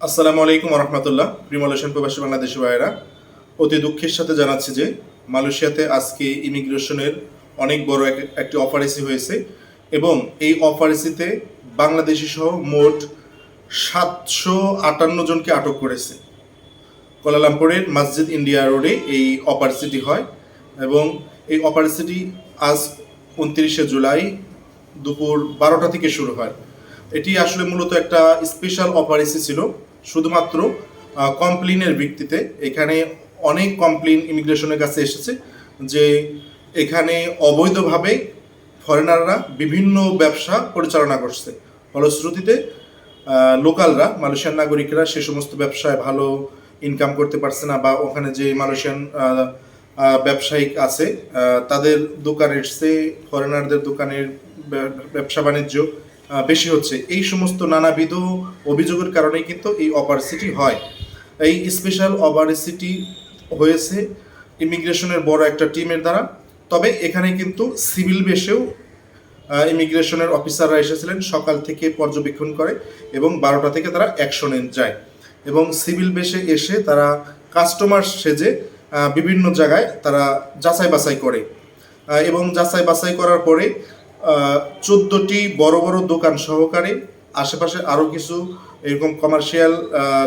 আসসালামু আলাইকুম রহমতুল্লাহ প্রিমলেশন প্রবাসী বাংলাদেশি ভাইয়েরা, অতি দুঃখের সাথে জানাচ্ছি যে মালয়েশিয়াতে আজকে ইমিগ্রেশনের অনেক বড় এক- একটি অফারেসি হয়েছে এবং এই অফারেসিতে বাংলাদেশি সহ মোট সাতশো আটান্ন জনকে আটক করেছে। কোলালামপুরের মসজিদ ইন্ডিয়া রোডে এই অপারেসিটি হয় এবং এই অপারেসিটি আজ উনত্রিশে জুলাই দুপুর বারোটা থেকে শুরু হয়। এটি আসলে মূলত একটা স্পেশাল অপারেসি ছিল শুধুমাত্র কমপ্লেনের ভিত্তিতে এখানে অনেক কমপ্লেন ইমিগ্রেশনের কাছে এসেছে যে এখানে অবৈধভাবে ফরেনাররা বিভিন্ন ব্যবসা পরিচালনা করছে। ফলশ্রুতিতে লোকালরা মালয়েশিয়ান নাগরিকরা সে সমস্ত ব্যবসায় ভালো ইনকাম করতে পারছে না বা ওখানে যে মালয়েশিয়ান ব্যবসায়িক আছে তাদের দোকানের সে ফরেনারদের দোকানের ব্যবসা বাণিজ্য বেশি হচ্ছে। এই সমস্ত নানাবিধ অভিযোগের কারণে কিন্তু এই অপারেসিটি হয়। এই স্পেশাল অপারেসিটি হয়েছে ইমিগ্রেশনের বড় একটা টিমের দ্বারা। তবে এখানে কিন্তু সিভিল বেশেও ইমিগ্রেশনের অফিসাররা এসেছিলেন, সকাল থেকে পর্যবেক্ষণ করে এবং বারোটা থেকে তারা অ্যাকশনে যায়। এবং সিভিল বেশে এসে তারা কাস্টমার সেজে বিভিন্ন জায়গায় তারা যাচাই বাছাই করে এবং যাচাই বাছাই করার পরে চোদ্দোটি বড় বড় দোকান সহকারে আশেপাশে আরও কিছু এরকম কমার্শিয়াল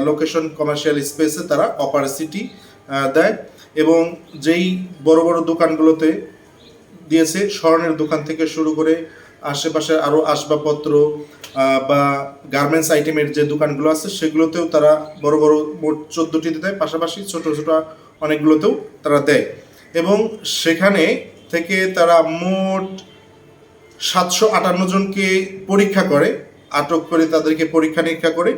লোকেশন কমার্শিয়াল স্পেসে তারা অপারেসিটি দেয়। এবং যেই বড় বড় দোকানগুলোতে দিয়েছে, স্বর্ণের দোকান থেকে শুরু করে আশেপাশে আরও আসবাবপত্র বা গার্মেন্টস আইটেমের যে দোকানগুলো আছে, সেগুলোতেও তারা বড় বড় মোট চোদ্দোটিতে দেয়। পাশাপাশি ছোট ছোট অনেকগুলোতেও তারা দেয়। এবং সেখানে থেকে তারা মোট সাতশো আটান্ন জনকে পরীক্ষা করে, আটক করে তাদেরকে পরীক্ষা নিরীক্ষা করে,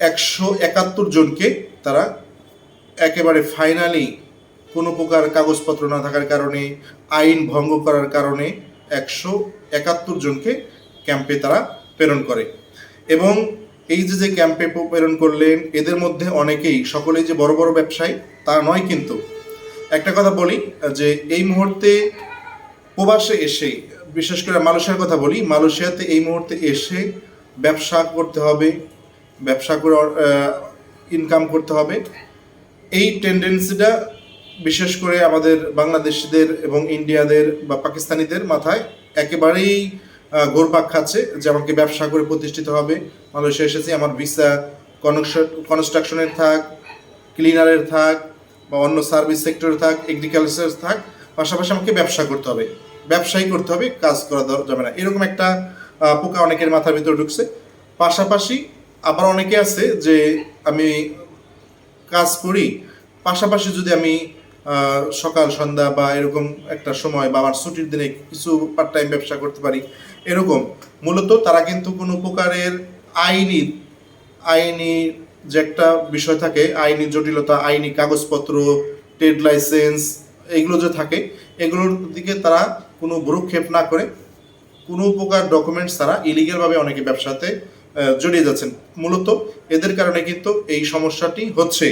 একশো একাত্তর জনকে তারা একেবারে ফাইনালি কোনো প্রকার কাগজপত্র না থাকার কারণে, আইন ভঙ্গ করার কারণে একশো একাত্তর জনকে ক্যাম্পে তারা প্রেরণ করে। এবং এই যে যে ক্যাম্পে প্রেরণ করলেন, এদের মধ্যে অনেকেই, সকলেই যে বড় বড় ব্যবসায়ী, তা নয় কিন্তু। একটা কথা বলি, যে এই মুহূর্তে প্রবাসে এসে, বিশেষ করে মালয়েশিয়ার কথা বলি, মালয়েশিয়াতে এই মুহূর্তে এসে ব্যবসা করতে হবে, ব্যবসা করে ইনকাম করতে হবে। এই টেন্ডেন্সিটা বিশেষ করে আমাদের বাংলাদেশিদের এবং ইন্ডিয়াদের বা পাকিস্তানিদের মাথায় একেবারেই ঘোরপাক খাচ্ছে যে আমাকে ব্যবসা করে প্রতিষ্ঠিত হবে। মালয়েশিয়া এসেছি, আমার ভিসা কনস্ট্রাকশনের থাক ক্লিনারের থাক বা অন্য সার্ভিস সেক্টরে থাক এগ্রিকালচার থাক। পাশাপাশি আমাকে ব্যবসা করতে হবে। ব্যবসায়ী করতে হবে, কাজ করা যাবে না। এরকম একটা পোকা অনেকের মাথার ভিতরে ঢুকছে। পাশাপাশি আবার অনেকে আছে যে আমি কাজ করি, পাশাপাশি যদি আমি সকাল, সন্ধ্যা বা এরকম একটা সময় বা আমার ছুটির দিনে কিছু পার্ট টাইম ব্যবসা করতে পারি, এরকম। মূলত তারা কিন্তু কোনো প্রকারের আইনি আইনি যে একটা বিষয় থাকে, আইনি জটিলতা, আইনি কাগজপত্র ট্রেড লাইসেন্স এগুলো যে থাকে, এগুলোর দিকে তারা কোনো ভ্রুক্ষেপ না করে কোনো প্রকার ডকুমেন্টস তারা ইলিগালভাবে অনেকে ব্যবসাতে জড়িয়ে যাচ্ছেন। মূলত এদের কারণে কিন্তু এই সমস্যাটি হচ্ছে।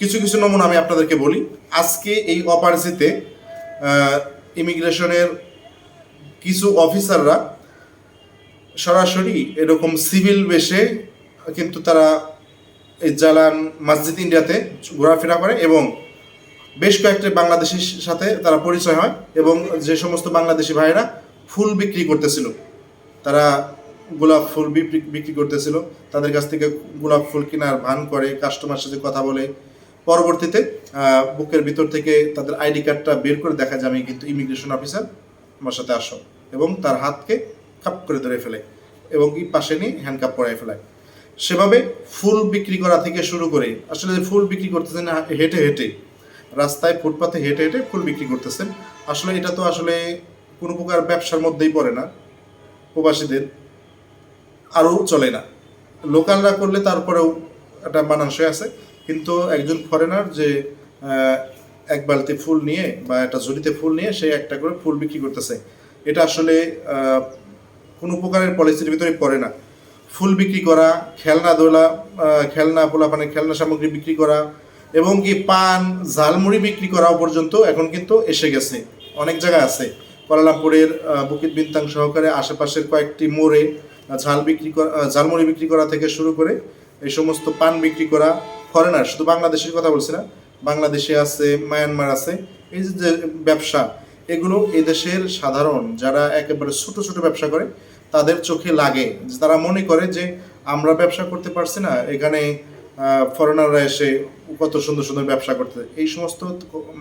কিছু কিছু নমুনা আমি আপনাদেরকে বলি। আজকে এই অপারেসিতে ইমিগ্রেশনের কিছু অফিসাররা সরাসরি এরকম সিভিল বেশে কিন্তু তারা এই জালান, মসজিদ ইন্ডিয়াতে ঘোরাফেরা করে এবং বেশ কয়েকটি বাংলাদেশির সাথে তারা পরিচয় হয় এবং যে সমস্ত বাংলাদেশি ভাইয়েরা ফুল বিক্রি করতেছিল। তারা গোলাপ ফুল বিক্রি করতেছিল। তাদের কাছ থেকে গোলাপ ফুল কেনার ভান করে কাস্টমার সাথে কথা বলে। পরবর্তীতে বুকের ভিতর থেকে তাদের আইডি কার্ডটা বের করে দেখা যায়, আমি কিন্তু ইমিগ্রেশন অফিসার আমার সাথে আসো। এবং তার হাতকে খাপ করে ধরে ফেলে এবং পাশে নিয়ে হ্যান্ডকাপ পরাই ফেলায় সেভাবে ফুল বিক্রি করা থেকে শুরু করে, আসলে ফুল বিক্রি করতেছেন হেঁটে হেঁটে রাস্তায় ফুটপাতে হেঁটে হেঁটে ফুল বিক্রি করতেছেন। আসলে এটা তো আসলে কোনো প্রকার ব্যবসার মধ্যেই পড়ে না প্রবাসীদের। আরও চলে না। লোকালরা করলে তারপরেও একটা মানানসই আছে। কিন্তু একজন ফরেনার যে এক বালতি ফুল নিয়ে বা একটা ঝুড়িতে ফুল নিয়ে সে একটা করে ফুল বিক্রি করতেছে। এটা আসলে কোনো প্রকারের পলিসির ভিতরে পড়ে না। ফুল বিক্রি করা, খেলনা দোলা খেলনা, পোলাপানের খেলনা সামগ্রী বিক্রি করা এবং কি পান, ঝালমুড়ি বিক্রি করাও পর্যন্ত এখন কিন্তু এসে গেছে। অনেক জায়গায় আছে। কোয়ালালামপুরের বুকিত বিন্তাং সহকারে আশেপাশের কয়েকটি মোড়ে ঝাল বিক্রি করা ঝালমুড়ি বিক্রি করা থেকে শুরু করে এই সমস্ত পান বিক্রি করা ফরেনার শুধু বাংলাদেশের কথা বলছি না, বাংলাদেশে আছে মায়ানমার আছে, এই যে ব্যবসা, এগুলো এদেশের সাধারণ, যারা একেবারে ছোট ছোট ব্যবসা করে, তাদের চোখে লাগে। তারা মনে করে যে আমরা ব্যবসা করতে পারছি না, এখানে ফরেনাররা এসে কত সুন্দর সুন্দর ব্যবসা করতে। এই সমস্ত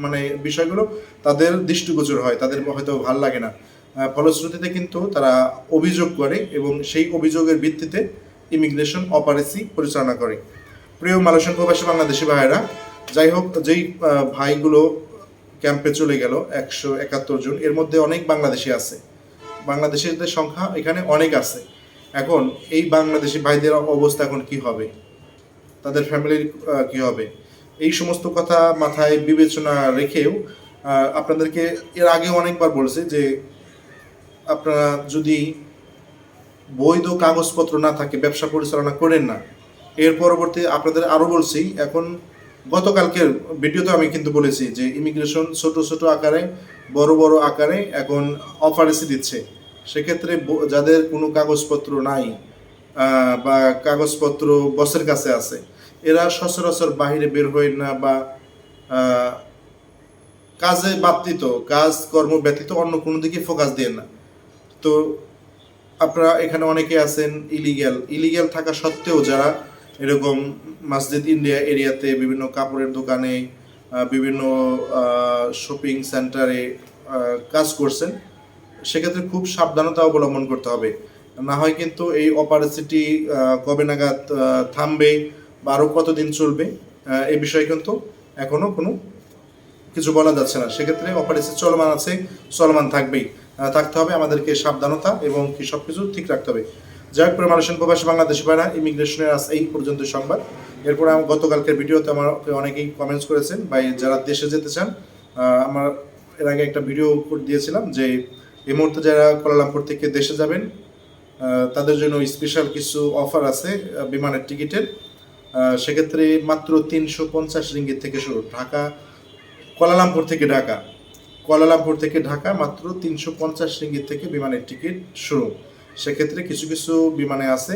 মানে বিষয়গুলো তাদের দৃষ্টিগোচর হয়, তাদের হয়তো ভালো লাগে না। ফলশ্রুতিতে কিন্তু তারা অভিযোগ করে এবং সেই অভিযোগের ভিত্তিতে ইমিগ্রেশন অপারেসি পরিচালনা করে। প্রিয় মালয়েশিয়ান প্রবাসী বাংলাদেশি ভাইয়েরা, যাই হোক, যেই ভাইগুলো ক্যাম্পে চলে গেল, একশো একাত্তর জন, এর মধ্যে অনেক বাংলাদেশি আছে। বাংলাদেশিদের সংখ্যা এখানে অনেক আছে। এখন এই বাংলাদেশি ভাইদের অবস্থা এখন কি হবে? তাদের ফ্যামিলির কি হবে? এই সমস্ত কথা মাথায় বিবেচনা রেখেও আপনাদেরকে এর আগে অনেকবার বলেছে যে আপনারা যদি বৈধ কাগজপত্র না থাকে, ব্যবসা পরিচালনা করেন না, এর পরবর্তী আপনাদের আরও বলছি, এখন গতকালকের ভিডিওতে আমি কিন্তু বলেছি যে ইমিগ্রেশন ছোট ছোট আকারে, বড় বড় আকারে এখন অফার এসে দিচ্ছে। সেক্ষেত্রে যাদের কোনো কাগজপত্র নাই বা কাগজপত্র বসের কাছে আছে এরা সচরাচর বাহিরে বের হয় না বা কাজে ব্যতীত কাজ কর্ম ব্যতীত অন্য কোনো দিকে ফোকাস দেন না। তো আপনারা এখানে অনেকে আছেন ইলিগ্যাল ইলিগ্যাল থাকা সত্ত্বেও যারা এরকম মসজিদ ইন্ডিয়া এরিয়াতে বিভিন্ন কাপড়ের দোকানে বিভিন্ন শপিং সেন্টারে কাজ করছেন, সেক্ষেত্রে খুব সাবধানতা অবলম্বন করতে হবে। না হয় কিন্তু এই অপারেসিটি কবে নাগাদ থামবে বা আরও কতদিন চলবে এ বিষয়ে কিন্তু এখনও কোনো কিছু বলা যাচ্ছে না। সেক্ষেত্রে অপারেশন চলমান আছে, চলমান থাকবেই। থাকতে হবে আমাদেরকে সাবধানতা এবং কি সব কিছু ঠিক রাখতে হবে। যাই হোক মালয়েশিয়ান প্রবাসী বাংলাদেশি ভাইরা, ইমিগ্রেশনের আজ এই পর্যন্ত সংবাদ। এরপর আমার গতকালকের ভিডিওতে আমার অনেকেই কমেন্টস করেছেন বা যারা দেশে যেতে চান আমার এর আগে একটা ভিডিও দিয়েছিলাম যে এই মুহূর্তে যারা কোলালামপুর থেকে দেশে যাবেন তাদের জন্য স্পেশাল কিছু অফার আছে বিমানের টিকিটের সেক্ষেত্রে মাত্র তিনশো পঞ্চাশ রিঙ্গিত থেকে শুরু। ঢাকা, কোয়ালালামপুর থেকে ঢাকা। কোয়ালালামপুর থেকে ঢাকা মাত্র তিনশো পঞ্চাশ রিঙ্গিত থেকে বিমানের টিকিট শুরু। সেক্ষেত্রে কিছু কিছু বিমানে আছে,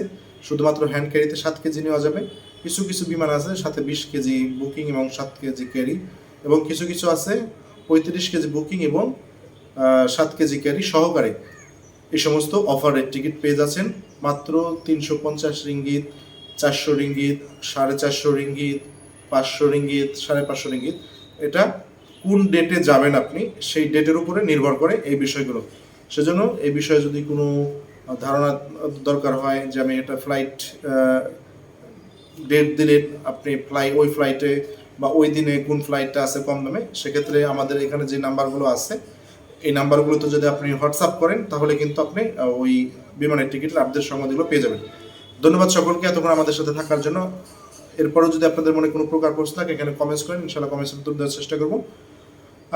শুধুমাত্র হ্যান্ড ক্যারিতে সাত কেজি নেওয়া যাবে। কিছু কিছু বিমান আছে, সাথে বিশ কেজি বুকিং এবং সাত কেজি ক্যারি এবং কিছু কিছু আছে, পঁয়ত্রিশ কেজি বুকিং এবং সাত কেজি ক্যারি সহকারে। এই সমস্ত অফারের টিকিট পেয়ে যাচ্ছেন মাত্র তিনশো পঞ্চাশ রিঙ্গিত চারশো রিঙ্গিত, সাড়ে চারশো রিঙ্গিত, পাঁচশো রিঙ্গিত, সাড়ে পাঁচশো রিঙ্গিত। এটা কোন ডেটে যাবেন আপনি, সেই ডেটের উপরে নির্ভর করে এই বিষয়গুলো। সেজন্য এই বিষয়ে যদি কোনো ধারণা দরকার হয় যে আমি এটা ফ্লাইট ডেট দিলে আপনি ফ্লাই ওই ফ্লাইটে বা ওই দিনে কোন ফ্লাইটটা আছে কম দামে, সেক্ষেত্রে আমাদের এখানে যে নাম্বারগুলো আছে, এই নাম্বারগুলোতে যদি আপনি হোয়াটসঅ্যাপ করেন, তাহলে কিন্তু আপনি ওই বিমানের টিকিটের আপডেট সংবাদগুলো পেয়ে যাবেন। ধন্যবাদ সকলকে এতক্ষণ আমাদের সাথে থাকার জন্য। এরপরও যদি আপনাদের মনে কোনো প্রকার প্রশ্ন থাকে, এখানে কমেন্টস করেন ইনশাল্লাহ কমেন্টস উত্তর দেওয়ার চেষ্টা করব।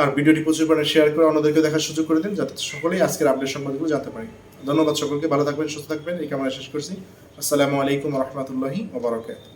আর ভিডিওটি প্রচুর পরিমাণে শেয়ার করে অন্যদেরকে দেখার সুযোগ করে দিন, যাতে সকলেই আজকের আপডেট সংবাদগুলো জানতে পারি। ধন্যবাদ সকলকে, ভালো থাকবেন, সুস্থ থাকবেন, এই কামনা শেষ করছি। আসসালামু আলাইকুম রহমতুল্লাহি ওবরাকাতুহু